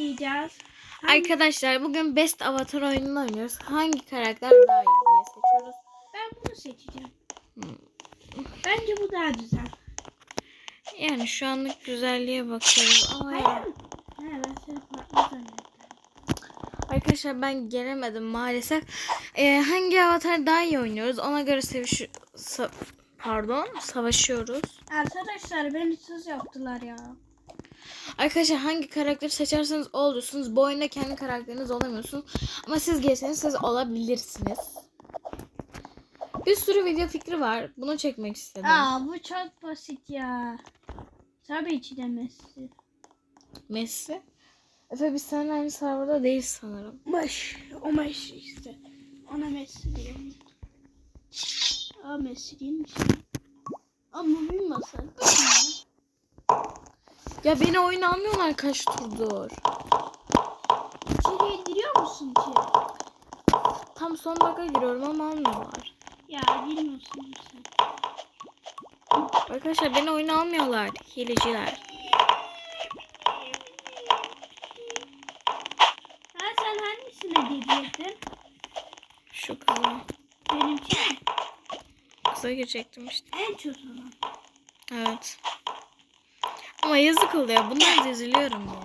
diyeceğiz. Arkadaşlar bugün Best Avatar oyununu oynuyoruz. Hangi karakter daha iyi diye seçiyoruz. Ben bunu seçeceğim. Bence bu daha güzel. Yani şu anlık güzelliğe bakıyoruz ama Hayır. ya. He ben seni farklı zannettim. Arkadaşlar ben gelemedim maalesef. Ee, hangi avatar daha iyi oynuyoruz ona göre seviş sa- pardon savaşıyoruz. Arkadaşlar beni söz yaptılar ya. Arkadaşlar hangi karakteri seçerseniz olursunuz. Bu oyunda kendi karakteriniz olamıyorsunuz. Ama siz gelseniz siz olabilirsiniz. Bir sürü video fikri var. Bunu çekmek istedim. Aa bu çok basit ya. Tabii ki de Messi. Messi. Efe biz seninle aynı serverda değiliz sanırım. Maş. O Messi işte. Ona Messi diyorum. Aa Messi değilmiş. Ama bilmesen. Ya beni oyuna almıyorlar kaç turdur. İçeriye giriyor musun ki? Tam son dakika giriyorum ama almıyorlar. Ya bilmiyorsun sen. Arkadaşlar beni oyuna almıyorlar. Hileciler. Ha sen hangisine girecektin? Şu kıza. Benimki? Kıza girecektim işte. en çok olan. Evet. Ama yazık oluyor. Bundan da üzülüyorum ya.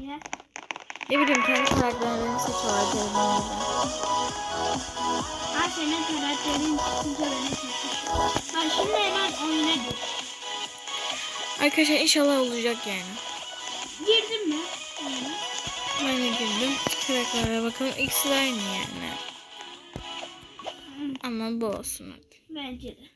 Niye? Ne bileyim kendi karakterlerini seçiyorlar. diyorum. Ha senin karakterin çıkınca beni seçmiş. Şimdi hemen oyuna gir. Arkadaşlar inşallah olacak yani. Girdin mi? Oyuna. Ben de girdim. Karakterlere bakalım. İkisi de aynı yani. Ama bu olsun hadi. Bence de.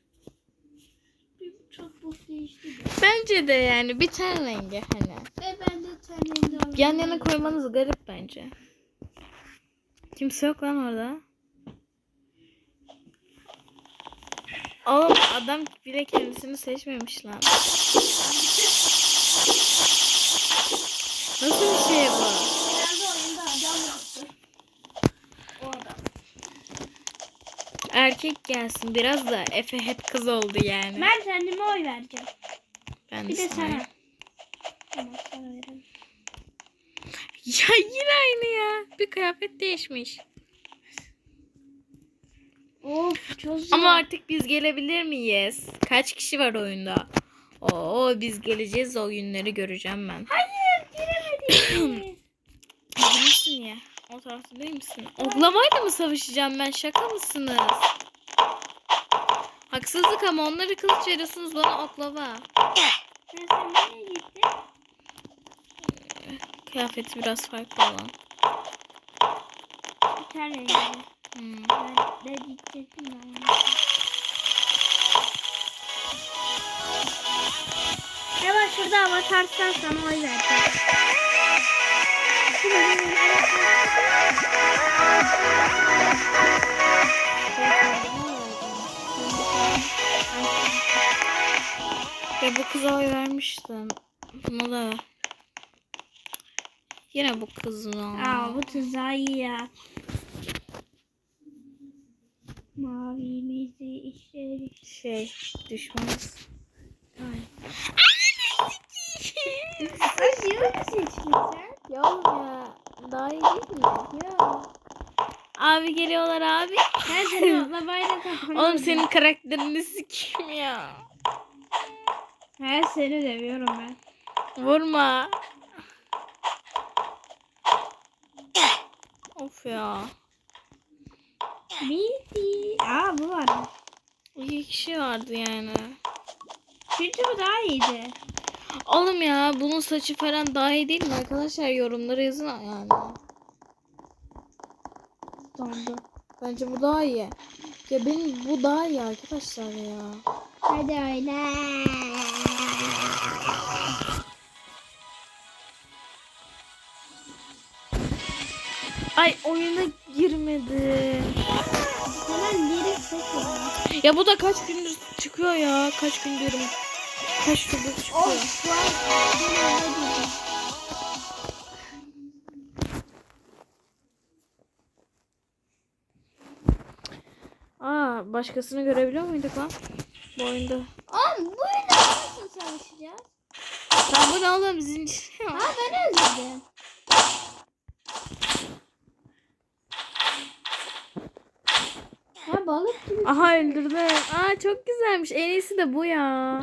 Bir çok bok değişti de. Bence de yani bir ten rengi hani. Ve ben de teninde olan. Yan yana koymanız garip bence. Kimse yok lan orada. Oğlum adam bile kendisini seçmemiş lan. Nasıl bir şey bu? Erkek gelsin biraz da Efe hep kız oldu yani. Ben kendime oy vereceğim. Ben Bir de sana. sana. Tamam sana verelim. Ya yine aynı ya. Bir kıyafet değişmiş. Of çok zor. Ama artık biz gelebilir miyiz? Kaç kişi var oyunda? Oo biz geleceğiz o günleri göreceğim ben. Hayır giremedik. Değil misin ya? O tarafta değil misin? Oklamayla mı savaşacağım ben? Şaka mısınız? Haksızlık ama onları kılıç veriyorsunuz bana oklava. Nereye gittin? Kıyafeti biraz farklı olan. Tane rengi. Hmm. Ben de gidecektim ben. Ne var şurada avatarsan sana oy vereceğim. Ya bu kıza oy vermiştim. Buna da. Yine bu kızın. Aa bu tuzağı ya. Mavimizi işleri. Şey düşmanız. Ay. Sen diyor mu seçtin sen? Ya oğlum ya. Daha iyi değil mi? Ya. Abi geliyorlar abi. Kapanıyorum. Oğlum senin karakterini sikeyim ya. Ben seni dövüyorum ben. Vurma. Of ya. Bitti. Aa bu var. İki kişi vardı yani. Çünkü bu daha iyiydi. Oğlum ya bunun saçı falan daha iyi değil mi arkadaşlar? Yorumlara yazın yani. Dondu. Bence bu daha iyi. Ya benim bu daha iyi arkadaşlar ya. Hadi oyna. Ay oyuna girmedi. Ya. Bu da kaç gündür çıkıyor ya. Kaç gündür. Kaç gündür çıkıyor. Of. Aa başkasını görebiliyor muyduk lan? Bu oyunda. Oğlum bu oyunda nasıl savaşacağız? Sen bu ne oğlum zincir? Ha ben özledim. Balık gibi. Aha öldürdüm. Aa çok güzelmiş. En iyisi de bu ya.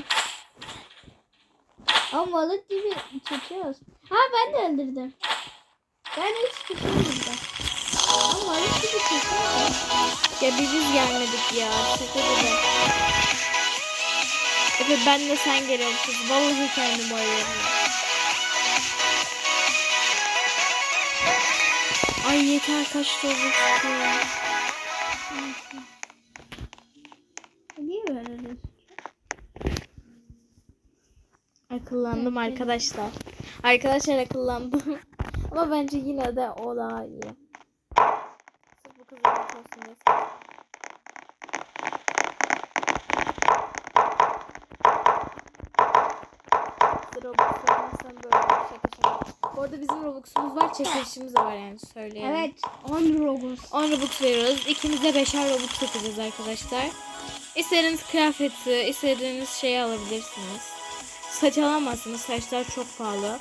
Ama balık gibi çekiyoruz. Ha ben de öldürdüm. Ben hiç düşünmedim. Ama balık gibi çekiyoruz. Ya biz gelmedik ya. Şaka gibi. Efe ben de sen geliyormuşuz. Vallahi kendim arıyorum. Ay yeter kaç dolar Niye böyle diyorsun? Akıllandım arkadaşlar. Arkadaşlar akıllandım. Ama bence yine de o daha iyi. Sırf bu. Robux böyle şaka şaka. Bu arada bizim Robux'umuz var, çekilişimiz de var yani söyleyeyim. Evet 10 Robux. 10 Robux veriyoruz. İkimize 5'er Robux satacağız arkadaşlar. İstediğiniz kıyafeti, istediğiniz şeyi alabilirsiniz. Saç alamazsınız. Saçlar çok pahalı.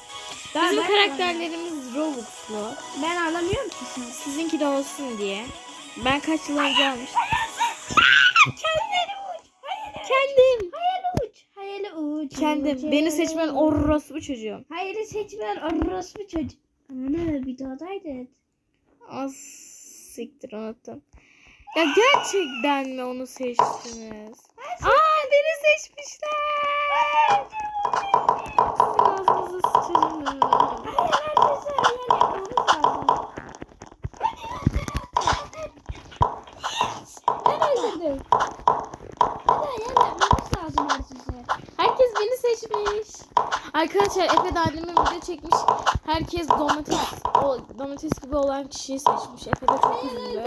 Ben- Bizim ben- karakterlerimiz Robux'lu. Ben alamıyorum ki sen. Sizinki de olsun diye. Ben kaç yıl önce almıştım. Kendini uç. Kendim. Hayali uç. Hayali uç. Kendim. Beni seçmen orospu çocuğum. Hayali seçmen orospu çocuk. Ama ne videodaydı. Az siktir unuttum. Ya gerçekten mi onu seçtiniz? Aa beni seçmişler. Ağzınıza sıçacağım. Ben öldürdüm. Hadi hayal yapmamız lazım her size. Herkes beni seçmiş. Arkadaşlar Efe de annemin video çekmiş. Herkes domates o domates gibi olan kişiyi seçmiş. Efe de çok üzüldü.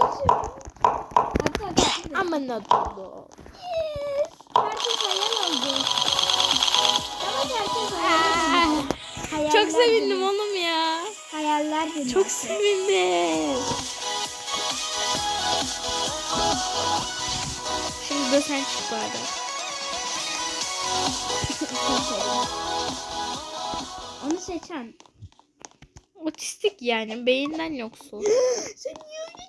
Hatta herkes Ama ne oldu? herkes hayal oldu. Hayaller Çok sevindim demek. oğlum ya. Hayaller demek. Çok sevindim. Şimdi de sen çık bari. Onu seçen. Otistik yani beyinden yoksul. Sen öyle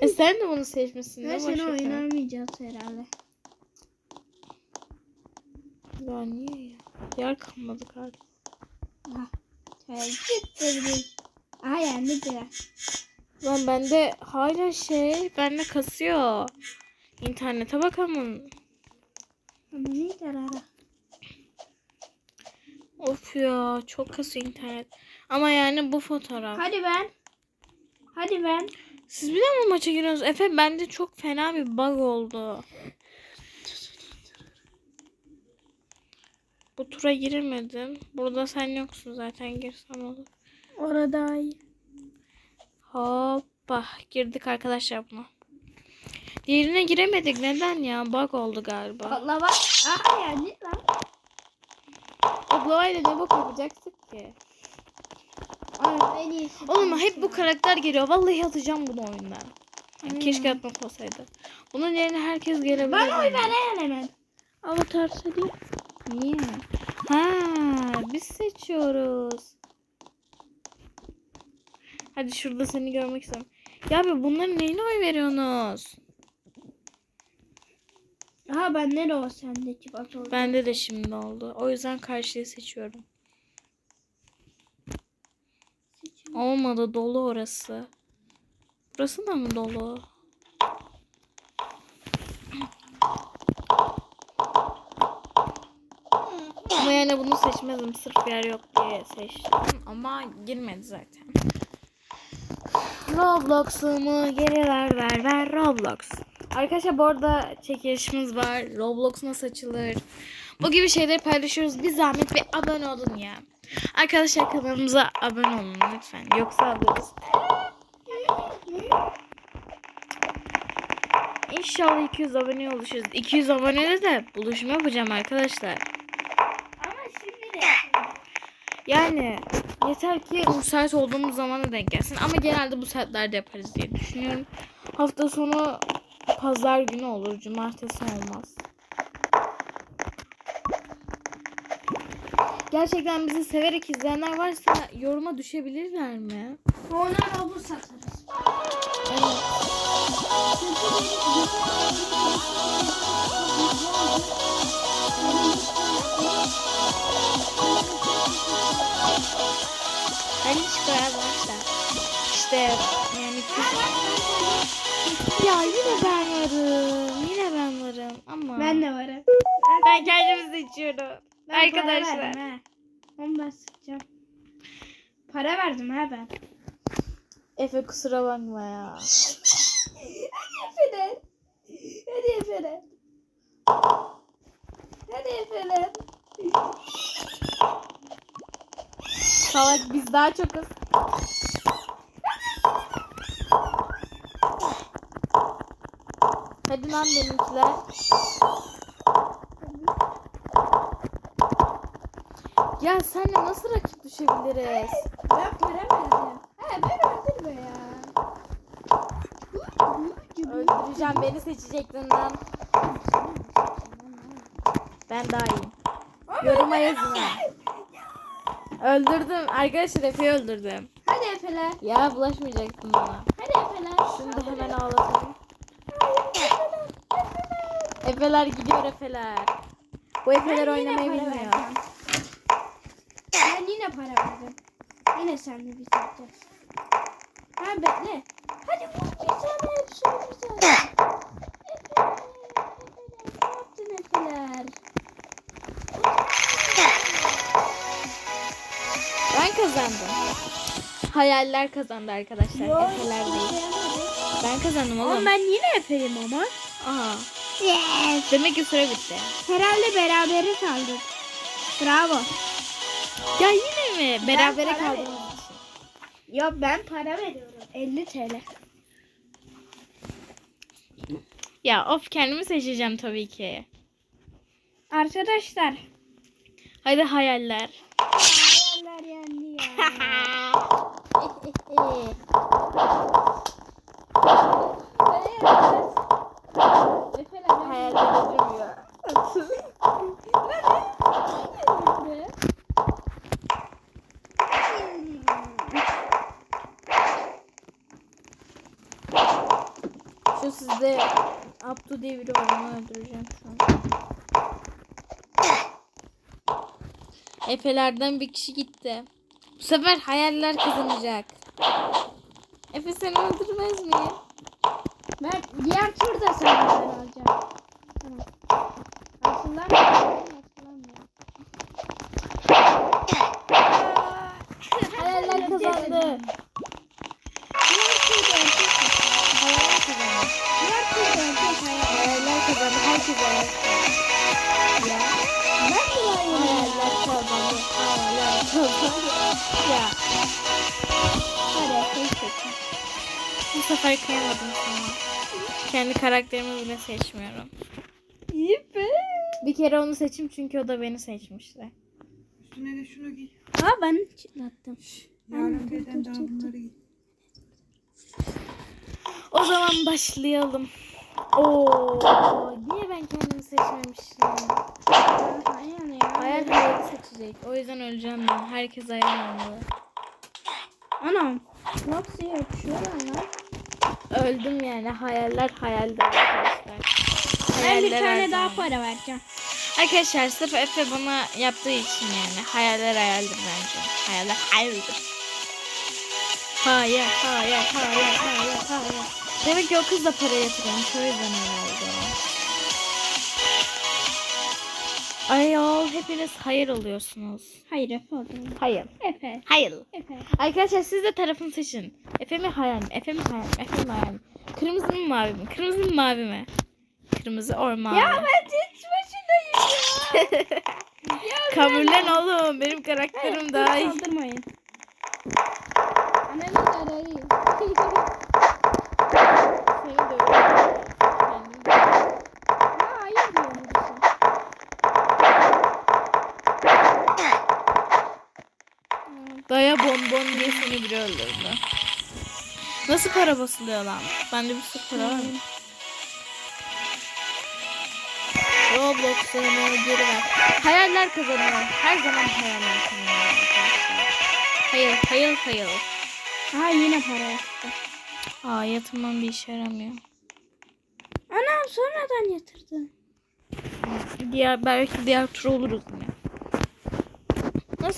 E sen de bunu seçmişsin seni Şaka. oynamayacağız herhalde. Ya niye ya? Yer kalmadı galiba. Ha. Şöyle git dedi. Aha yendik ya. Lan bende hala şey bende kasıyor. İnternete bakamam. Ama neydi ara? Of ya çok kasıyor internet. Ama yani bu fotoğraf. Hadi ben. Hadi ben. Siz bir daha mı maça giriyorsunuz? Efe bende çok fena bir bug oldu. Bu tura giremedim. Burada sen yoksun zaten girsem olur. Orada iyi. Hoppa girdik arkadaşlar buna. Diğerine giremedik. Neden ya? Bug oldu galiba. Allah bak. Aha yendik lan. Oklavayla ne bok yapacaktık ki? Ay, en iyisi. Oğlum hep bu karakter geliyor. Vallahi atacağım bunu oyundan. Yani keşke atmak olsaydı. Bunun yerine herkes gelebilir. Bana oy ver hemen. Avatar seri. Niye? Ha, biz seçiyoruz. Hadi şurada seni görmek istiyorum. Ya abi bunların neyine oy veriyorsunuz? Aha bende de o sendeki bak oldu. Bende de şimdi oldu. O yüzden karşıyı seçiyorum. Olmadı dolu orası. Burası da mı dolu? Ama yani bunu seçmezdim. Sırf yer yok diye seçtim. Ama girmedi zaten. Roblox'umu geri ver ver ver Roblox. Arkadaşlar bu arada çekilişimiz var. Roblox nasıl açılır? Bu gibi şeyleri paylaşıyoruz. Bir zahmet bir abone olun ya. Arkadaşlar kanalımıza abone olun lütfen. Yoksa alırız. İnşallah 200 abone oluşuruz. 200 abonede de buluşma yapacağım arkadaşlar. Yani yeter ki müsait olduğumuz zamana denk gelsin. Ama genelde bu saatlerde yaparız diye düşünüyorum. Hafta sonu pazar günü olur. Cumartesi olmaz. Gerçekten bizi severek izleyenler varsa yoruma düşebilirler mi? Ona robot satarız. Evet. Hani çıkar başta. İşte yani ya yine ben varım. Yine ben varım ama. Ben de varım. Ben kendimi seçiyorum. Ben para Arkadaşlar. verdim ha. Onu ben sıkacağım. Para verdim ha ben. Efe kusura bakma ya. Efeler. Hadi Efeler. Hadi Efeler. Salak biz daha çokuz. Hadi lan benimkiler. Ya senle nasıl rakip düşebiliriz? Ben para verdim. Ha ben be ya. Öldüreceğim beni seçecektin lan. Ben daha iyiyim. Yoruma yazın ha. Öldürdüm. Arkadaşlar Efe'yi öldürdüm. Hadi Efeler. Ya bulaşmayacaktın bana. Hadi Efeler. Şimdi hemen ağlatalım. Efeler gidiyor Efeler. Bu Efeler oynamayı bilmiyor. vereceğim. Ben yine para verdim. Yine sen de bir satacağız. Ha bekle. Hadi vur bir tane hepsi bir tane. Kazandım. Hayaller kazandı arkadaşlar. Efeler değil. Ben kazandım oğlum. Oğlum ben yine Efe'yim ama. Aha. Yes. Demek ki süre bitti. Herhalde berabere kaldık. Bravo. Ya yine mi? Berabere veriyorum. için. Yok ben para veriyorum. 50 TL. Ya of kendimi seçeceğim tabii ki. Arkadaşlar. Hadi hayaller. Hayaller ya. Acımıyor. Şu sizde Abdu diye biri var onu öldüreceğim şu an. Efelerden bir kişi gitti. Bu sefer hayaller kazanacak. Efe seni öldürmez miyim? Ben diğer turda senden alacağım. Hatırlamıyorum. Hayaller kazandı. Hayaller kazandı. Hayal. Hayaller kazandı. Ya. Hadi seçin. Bu sefer kıyamadım sana. Kendi karakterimi bile seçmiyorum. Yipi. Bir kere onu seçim çünkü o da beni seçmişti. Üstüne de şunu giy. Aa ben çıtlattım. Yarın teyzen daha bunları giy. O zaman başlayalım. Oo, niye ben kendimi seçmemişim? Hayal ya. Hayal seçecek. O yüzden öleceğim ben. Herkes hayal olmalı. Anam. Nasıl yapışıyorlar lan? Öldüm yani. Hayaller hayalde arkadaşlar. Ben bir tane her daha zaman. para vereceğim. Arkadaşlar sırf Efe bana yaptığı için yani. Hayaller hayaldir bence. Hayaller hayaldir. Hayır, hayır, hayır, hayır, hayır. Demek ki o kız da para yatırıyormuş. O yüzden öyle oldu. Ayol hepiniz hayır oluyorsunuz. Hayır Efe oldum. Hayır. Efe. Hayır. Efe. Arkadaşlar siz de tarafını seçin. Efe mi hayal mi? Efe mi hayal mi? Efe mi hayal mi? Kırmızı mı mavi mi? Kırmızı mı mavi mi? Kırmızı or mavi. Ya ben tek başınayım ya. Kabullen oğlum. Benim karakterim daha iyi. Kaldırmayın. Annemin arayı. Daya bonbon diye seni biri öldürdü. Nasıl para basılıyor lan? Bende bir sürü para var mı? Roblox'a geri ver. Hayaller kazanıyor. Her zaman hayaller kazanıyor. Hayır, hayır, hayır. Ha yine para yaptı. Aa yatırmam bir işe yaramıyor. Anam sonradan yatırdım. Diğer belki diğer tur oluruz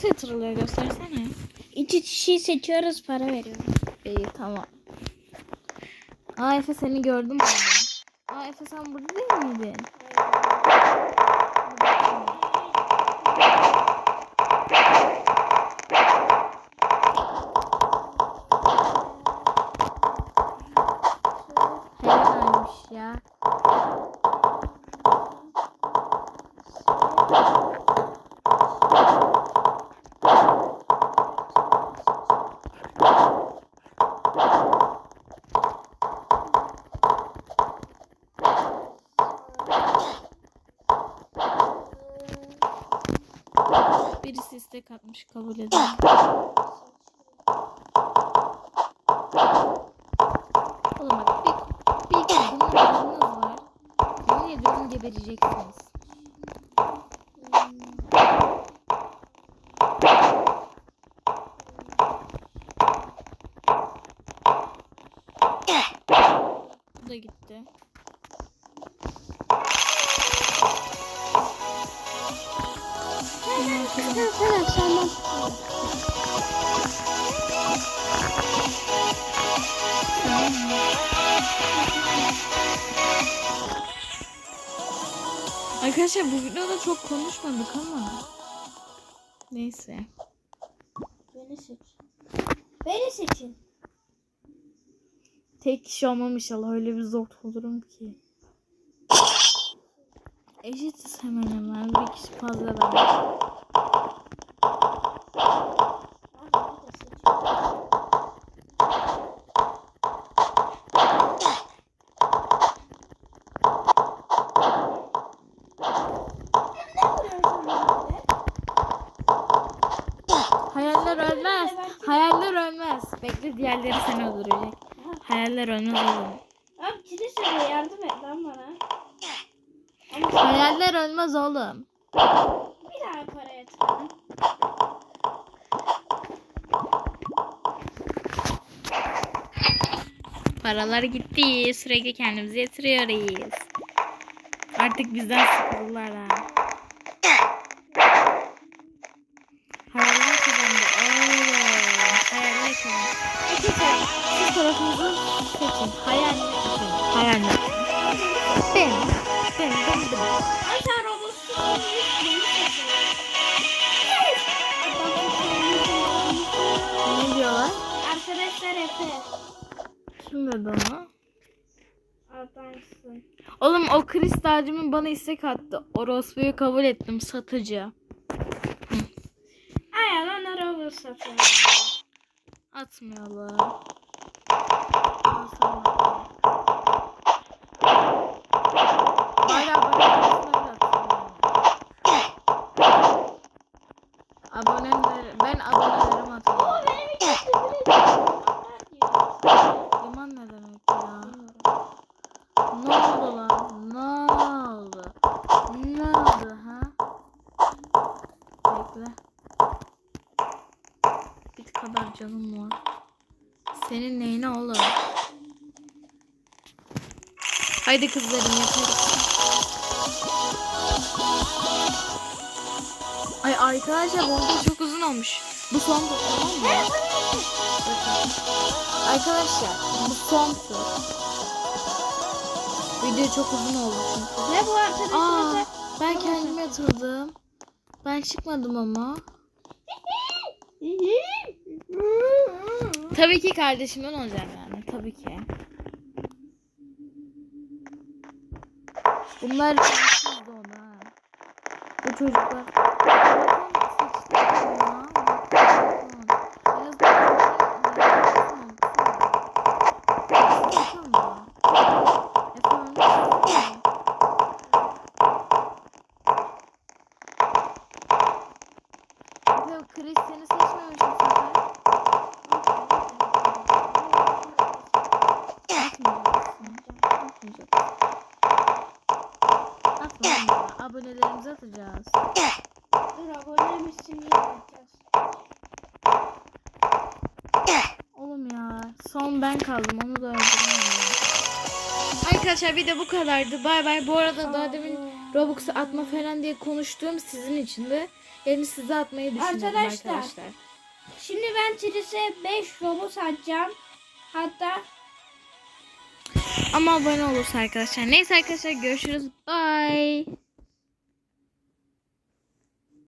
yatırılıyor göstersene. İki kişiyi seçiyoruz para veriyoruz. İyi tamam. Aa Efe seni gördüm. Aa Efe sen burada değil miydin? Helalmiş ya. İstek atmış kabul edelim. Oğlum bak bir, bir var. Yemin ediyorum gebereceksiniz. Bu da Arkadaşlar bu videoda çok konuşmadık ama. Neyse. Beni seç. Beni seçin. Tek kişi olmam inşallah öyle bir zor olurum ki. Eşitiz hemen hemen. Bir kişi fazla ben. Hayaller ölmez. Hayaller ölmez. Bekle diğerleri seni öldürecek. Hayaller ölmez oğlum. Abi söyle yardım et lan bana. Ama Hayaller ölmez oğlum. bir daha para yatıralım. Paralar gitti. Sürekli kendimizi yatırıyoruz. Artık bizden sıkıldılar ha. Siz tarafınızı seçin. Hayaller seçin. Hayaller. Ben. Ben. Ben. Ben. Beni seçin. Ne diyorlar? Arkadaşlar Efe. Kim dedi onu? Adamsın. Oğlum o demin bana istek attı. Orospu'yu kabul ettim satıcı. Ay lan robot satın. Atmıyorlar. İstek atıyor. Aboneler, ben abonelerimi atıyorum. Liman ne demek ya? Ne oldu lan? Ne oldu? Ne oldu ha? Bekle. Bir kadar canım var. Senin neyine oğlum? Haydi kızlarım yaparız. Ay arkadaşlar bu video çok uzun olmuş. Bu son tur tamam mı? Arkadaşlar bu son tur. Video çok uzun oldu çünkü. Ne bu Aa, Efe? ben kendime yatırdım. Ben çıkmadım ama. Tabii ki kardeşimden olacağım yani. Tabii ki. Bunlar seçti ona. Bu çocuklar. Seçti ya. En azından Efendim? Yok Chris seni seçmemişim zaten. Atmayacaksın. Atmayacaksın. Atma ya. Abonelerimizi atacağız. Dur aboneymişsin diye bakacağız. Oğlum ya. Son ben kaldım. Onu da öldüremem. Arkadaşlar video bu kadardı. Bay bay. Bu arada daha demin Robux'u atma falan diye konuştuğum sizin içindi. Yani size atmayı düşünüyorum Arkadaşlar. arkadaşlar. Şimdi ben Tris'e 5 robot atacağım. Hatta Ama abone olursa arkadaşlar. Neyse arkadaşlar görüşürüz. Bye.